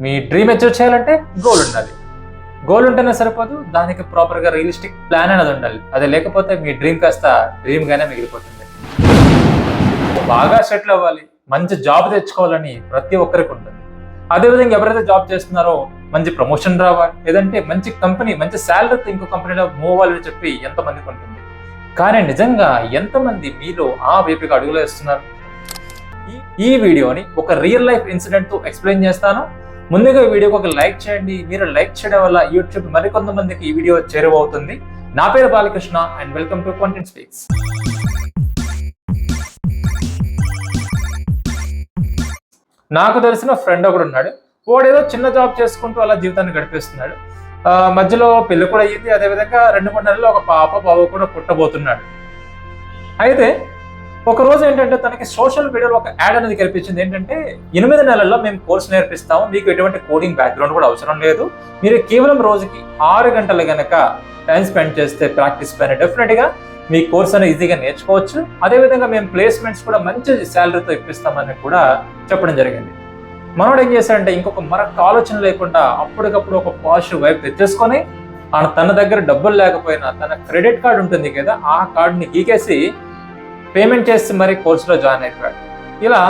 మీ dream achieve చేయాలంటే goal ఉండాలి. Goal ఉంటేనే సరిపోదు దానికి ప్రాపర్గా రియలిస్టిక్ ప్లాన్ అనేది ఉండాలి. అది లేకపోతే మీ డ్రీమ్ కాస్త డ్రీమ్గానే మిగిలిపోతుంది. బాగా సెటిల్ అవ్వాలి మంచి జాబ్ తెచ్చుకోవాలని ప్రతి ఒక్కరికి ఉంటుంది. అదేవిధంగా ఎవరైతే జాబ్ చేస్తున్నారో మంచి ప్రమోషన్ రావాలి. లేదంటే మంచి కంపెనీ మంచి శాలరీతో ఇంకో కంపెనీలో మూవ్ అవ్వాలని చెప్పి ఎంతమందికి ఉంటుంది. కానీ నిజంగా ఎంతమంది మీలో ఆ వైపుకి అడుగులు వేస్తున్నారు? ఈ- ఈ వీడియోని ఒక రియల్ లైఫ్ ఇన్సిడెంట్తో ఎక్స్ప్లెయిన్ చేస్తాను. ముందుగా ఈ వీడియోకి ఒక లైక్ చేయండి. మీరు లైక్ చేయడం వల్ల యూట్యూబ్ మరికొంతమందికి ఈ వీడియో చేరువవుతుంది. నా పేరు Balakrishna and welcome to content speaks నాకు తెలిసిన ఫ్రెండ్ ఒకడు ఉన్నాడు. వాడు ఏదో చిన్న జాబ్ చేసుకుంటూ అలా జీవితాన్ని గడిపేస్తున్నాడు. మధ్యలో పెళ్ళి కూడా అయ్యింది. అదేవిధంగా రెండు మూడు నెలల్లో ఒక పాప బాబు కూడా పుట్టబోతున్నాడు. అయితే ఒక రోజు ఏంటంటే తనకి సోషల్ మీడియాలో ఒక యాడ్ అనేది కనిపించింది. ఏంటంటే ఎనిమిది నెలల్లో మేము కోర్స్ నేర్పిస్తాము మీకు ఎటువంటి కోడింగ్ బ్యాక్గ్రౌండ్ కూడా అవసరం లేదు. మీరు కేవలం రోజుకి ఆరు గంటలు గనక టైం స్పెండ్ చేస్తే ప్రాక్టీస్ పైన డెఫినెట్గా మీ కోర్స్ అనేది ఈజీగా నేర్చుకోవచ్చు. అదేవిధంగా మేము ప్లేస్మెంట్స్ కూడా మంచి శాలరీతో ఇప్పిస్తామని కూడా చెప్పడం జరిగింది. మనోడు ఏం చేశాడంటే ఇంకొక మరొక ఆలోచన లేకుండా అప్పటికప్పుడు ఒక పాజిటివ్ వైపు తెచ్చేసుకొని ఆ తన దగ్గర డబ్బులు లేకపోయినా తన క్రెడిట్ కార్డు ఉంటుంది కదా ఆ కార్డుని గీకేసి పేమెంట్ చేసి మరి కోర్సులో జాయిన్ అయిపోయాడు ఇలా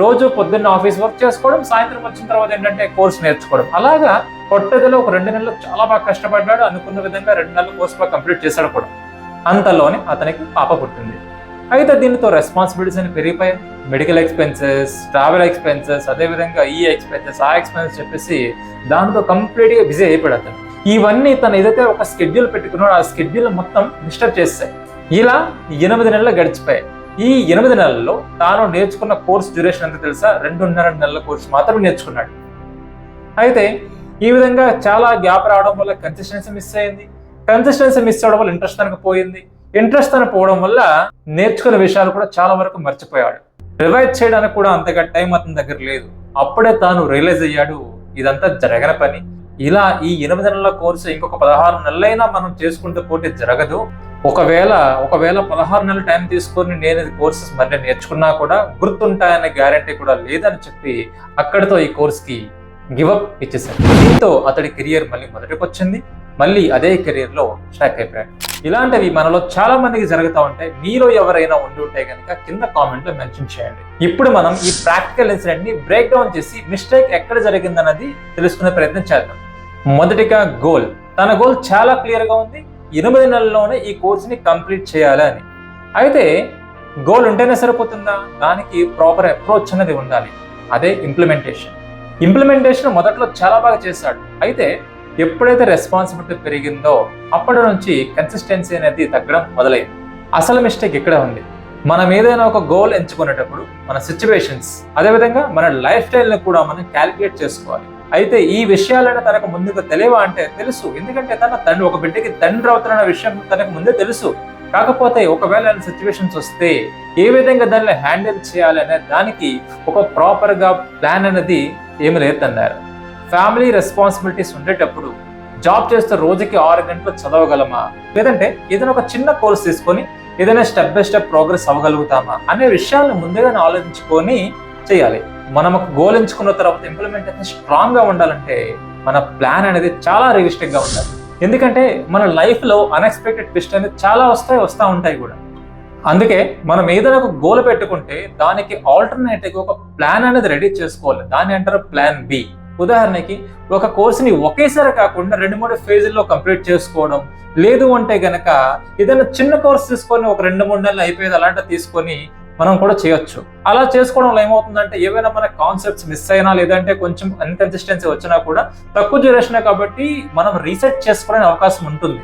రోజు పొద్దున్న ఆఫీస్ వర్క్ చేసుకోవడం సాయంత్రం వచ్చిన తర్వాత ఏంటంటే కోర్స్ నేర్చుకోవడం. అలాగా కొట్టదిలో ఒక రెండు నెలలు చాలా బాగా కష్టపడ్డాడు అనుకున్న విధంగా రెండు నెలలు కోర్సు బాగా కంప్లీట్ చేశాడు కూడా. అంతలోనే అతనికి పాప పుట్టింది. అయితే దీనితో రెస్పాన్సిబిలిటీస్ అని పెరిగిపోయాయి. మెడికల్ ఎక్స్పెన్సెస్ ట్రావెల్ ఎక్స్పెన్సెస్ అదేవిధంగా ఈ ఎక్స్పెన్సెస్ ఆ ఎక్స్పెన్సెస్ చెప్పేసి దాంతో కంప్లీట్గా బిజీ అయిపోయాడు అతను. ఇవన్నీ తను ఏదైతే ఒక స్కెడ్యూల్ పెట్టుకున్నాడో ఆ స్కెడ్యూల్ మొత్తం డిస్టర్బ్ చేస్తాయి ఇలా ఎనిమిది నెలలు గడిచిపోయాయి. ఈ ఎనిమిది నెలల్లో తాను నేర్చుకున్న కోర్స్ డ్యూరేషన్ ఎంత తెలుసా? రెండున్నర నెలల కోర్స్ మాత్రమే నేర్చుకున్నాడు. అయితే ఈ విధంగా చాలా గ్యాప్ రావడం వల్ల కన్సిస్టెన్సీ మిస్ అయింది. కన్సిస్టెన్సీ మిస్ అవడం వల్ల ఇంట్రెస్ట్ తనకు పోయింది. ఇంట్రెస్ట్ తన పోవడం వల్ల నేర్చుకున్న విషయాలు కూడా చాలా వరకు మర్చిపోయాడు రివైజ్ చేయడానికి కూడా అంతగా టైం అతని దగ్గర లేదు. అప్పుడే తాను రియలైజ్ అయ్యాడు ఇదంతా జరగన పని. ఇలా ఈ ఎనిమిది నెలల కోర్సు ఇంకొక పదహారు నెలలైనా మనం చేసుకుంటూ పోతే జరగదు. ఒకవేళ ఒకవేళ పదహారు నెలల టైం తీసుకొని నేను ఇది కోర్సెస్ మరి నేర్చుకున్నా కూడా గుర్తుంటాయనే గ్యారంటీ కూడా లేదని చెప్పి అక్కడితో ఈ కోర్స్కి గివప్ ఇచ్చేసాడు దీంతో అతడి కెరియర్ మళ్ళీ మొదటికి వచ్చింది మళ్ళీ అదే కెరియర్లో స్టాక్ అయిపోయాడు. ఇలాంటివి మనలో చాలా మందికి జరుగుతూ ఉంటాయి మీలో ఎవరైనా ఉండి ఉంటే కనుక కింద కామెంట్లో మెన్షన్ చేయండి. ఇప్పుడు మనం ఈ ప్రాక్టికల్ ఇన్సిడెంట్ని బ్రేక్ డౌన్ చేసి మిస్టేక్ ఎక్కడ జరిగిందన్నది తెలుసుకునే ప్రయత్నం చేద్దాం. మొదటిగా గోల్ తన గోల్ చాలా క్లియర్గా ఉంది. ఎనిమిది నెలల్లోనే ఈ కోర్సుని కంప్లీట్ చేయాలి అని. అయితే గోల్ ఉంటేనే సరిపోతుందా? దానికి ప్రాపర్ అప్రోచ్ అనేది ఉండాలి. అదే ఇంప్లిమెంటేషన్ ఇంప్లిమెంటేషన్ మొదట్లో చాలా బాగా చేశాడు. అయితే ఎప్పుడైతే రెస్పాన్సిబిలిటీ పెరిగిందో అప్పటి నుంచి కన్సిస్టెన్సీ అనేది తగ్గడం మొదలైంది. అసలు మిస్టేక్ ఇక్కడే ఉంది. మనం ఏదైనా ఒక గోల్ ఎంచుకునేటప్పుడు మన సిచ్యువేషన్స్ అదేవిధంగా మన లైఫ్ స్టైల్ని కూడా మనం క్యాలిక్యులేట్ చేసుకోవాలి. అయితే ఈ విషయాలను తనకు ముందుకు తెలియవా అంటే తెలుసు. ఎందుకంటే తన తండ్రి ఒక బిడ్డకి తండ్రి అవుతున్న విషయం తనకు ముందే తెలుసు. కాకపోతే ఒకవేళ సిచ్యువేషన్స్ వస్తే ఏ విధంగా దాన్ని హ్యాండిల్ చేయాలనే దానికి ఒక ప్రాపర్గా ప్లాన్ అనేది ఏమి లేదన్నారు. ఫ్యామిలీ రెస్పాన్సిబిలిటీస్ ఉండేటప్పుడు జాబ్ చేస్తే రోజుకి ఆరు గంటలు చదవగలమా? లేదంటే ఏదైనా ఒక చిన్న కోర్స్ తీసుకొని ఏదైనా స్టెప్ బై స్టెప్ ప్రోగ్రెస్ అవ్వగలుగుతామా? అనే విషయాలను ముందుగానే ఆలోచించుకొని చేయాలి. మనం ఒక గోల్ ఎంచుకున్న తర్వాత ఇంప్లిమెంటేషన్ స్ట్రాంగ్గా ఉండాలంటే మన ప్లాన్ అనేది చాలా రియలిస్టిక్గా ఉండాలి. ఎందుకంటే మన లైఫ్లో అన్ఎక్స్పెక్టెడ్ ట్విస్ట్ అనేది చాలా వస్తాయి వస్తూ ఉంటాయి కూడా. అందుకే మనం ఏదైనా ఒక గోల్ పెట్టుకుంటే దానికి ఆల్టర్నేటివ్ ఒక ప్లాన్ అనేది రెడీ చేసుకోవాలి. దాన్ని అంటారు ప్లాన్ బి ఉదాహరణకి ఒక కోర్సుని ఒకేసారి కాకుండా రెండు మూడు ఫేజుల్లో కంప్లీట్ చేసుకోవడం. లేదు అంటే గనక ఏదైనా చిన్న కోర్స్ తీసుకొని ఒక రెండు మూడు నెలలు అయిపోయేది అలాంటి తీసుకొని మనం కూడా చేయొచ్చు. అలా చేసుకోవడం వల్ల ఏమవుతుందంటే ఏవైనా మన కాన్సెప్ట్స్ మిస్ అయినా లేదంటే కొంచెం అన్కన్సిస్టెన్సీ వచ్చినా కూడా తక్కువ డ్యూరేషన్ కాబట్టి మనం రీసెర్చ్ చేసుకోవడానికి అవకాశం ఉంటుంది.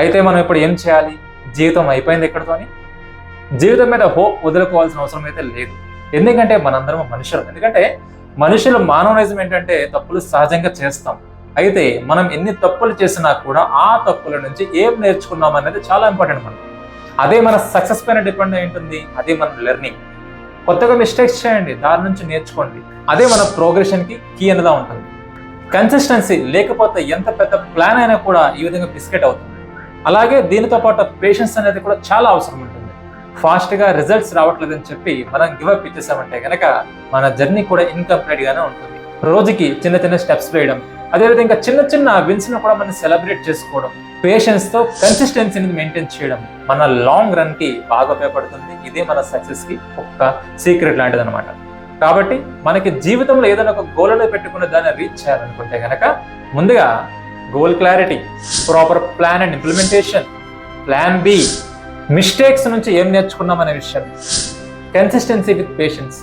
అయితే మనం ఇప్పుడు ఏం చేయాలి? జీవితం అయిపోయింది ఎక్కడితోని జీవితం మీద హోప్ వదులుకోవాల్సిన అవసరం అయితే లేదు. ఎందుకంటే మనందరం మనుషులు. ఎందుకంటే మనుషులు మానవనిజం ఏంటంటే తప్పులు సహజంగా చేస్తాం. అయితే మనం ఎన్ని తప్పులు చేసినా కూడా ఆ తప్పుల నుంచి ఏం నేర్చుకున్నాం అనేది చాలా ఇంపార్టెంట్ మనకి. అదే మన సక్సెస్ పైన డిపెండ్ అయి ఉంటుంది. అదే మన లెర్నింగ్ కొత్తగా మిస్టేక్స్ చేయండి. దాని నుంచి నేర్చుకోండి. అదే మన ప్రోగ్రెషన్కి కీ అనేదా ఉంటుంది. కన్సిస్టెన్సీ లేకపోతే ఎంత పెద్ద ప్లాన్ అయినా కూడా ఈ విధంగా బిస్కెట్ అవుతుంది. అలాగే దీనితో పాటు పేషెన్స్ అనేది కూడా చాలా అవసరం ఉంటుంది. ఫాస్ట్గా రిజల్ట్స్ రావట్లేదని చెప్పి మనం గివప్ ఇచ్చేసామంటే కనుక మన జర్నీ కూడా ఇన్కంప్లీట్గానే ఉంటుంది. రోజుకి చిన్న చిన్న స్టెప్స్ వేయడం అదేవిధంగా చిన్న చిన్న విన్స్ను కూడా మనం సెలబ్రేట్ చేసుకోవడం పేషెన్స్తో కన్సిస్టెన్సీని మెయింటైన్ చేయడం మన లాంగ్ రన్కి బాగా ఉపయోగపడుతుంది. ఇదే మన సక్సెస్కి ఒక సీక్రెట్ లాంటిది అనమాట కాబట్టి మనకి జీవితంలో ఏదైనా ఒక గోల్లో పెట్టుకున్న దాన్ని రీచ్ చేయాలనుకుంటే కనుక ముందుగా goal clarity proper plan and implementation plan B mistakes నుంచి ఏం నేర్చుకున్నాం అనే విషయం. కన్సిస్టెన్సీ విత్ పేషెన్స్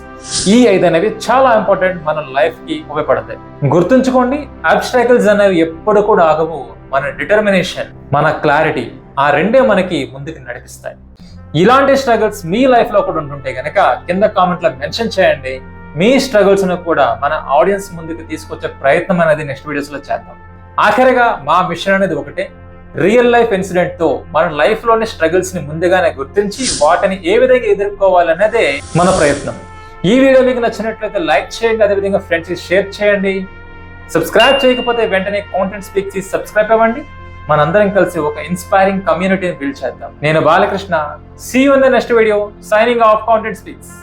ఈ ఐదు అనేవి చాలా ఇంపార్టెంట్ మన లైఫ్కి ఉపయోగపడతాయి. గుర్తుంచుకోండి అబ్స్ట్రాకిల్స్ అనేవి ఎప్పుడు కూడా ఆగవు. మన డిటర్మినేషన్ మన క్లారిటీ ఆ రెండే మనకి ముందుకు నడిపిస్తాయి. ఇలాంటి స్ట్రగుల్స్ మీ లైఫ్లో కూడా ఉంటుంటే గనక కింద కామెంట్లో మెన్షన్ చేయండి. మీ స్ట్రగుల్స్ను కూడా మన ఆడియన్స్ ముందుకు తీసుకొచ్చే ప్రయత్నం అనేది నెక్స్ట్ వీడియోస్లో చేద్దాం. ఆఖరిగా మా మిషన్ అనేది ఒకటే రియల్ లైఫ్ ఇన్సిడెంట్తో మన లైఫ్లోని స్ట్రగుల్స్ని ముందుగానే గుర్తించి వాటిని ఏ విధంగా ఎదుర్కోవాలనేదే మన ప్రయత్నం. ఈ వీడియో మీకు నచ్చినట్లయితే లైక్ చేయండి అదేవిధంగా ఫ్రెండ్స్కి షేర్ చేయండి. సబ్స్క్రైబ్ చేయకపోతే వెంటనే కాంటెంట్ స్పీక్ చేసి సబ్స్క్రైబ్ అవ్వండి. మనందరం కలిసి ఒక ఇన్స్పైరింగ్ కమ్యూనిటీని బిల్డ్ చేద్దాం. నేను Balakrishna. See you in the next video signing off content speaks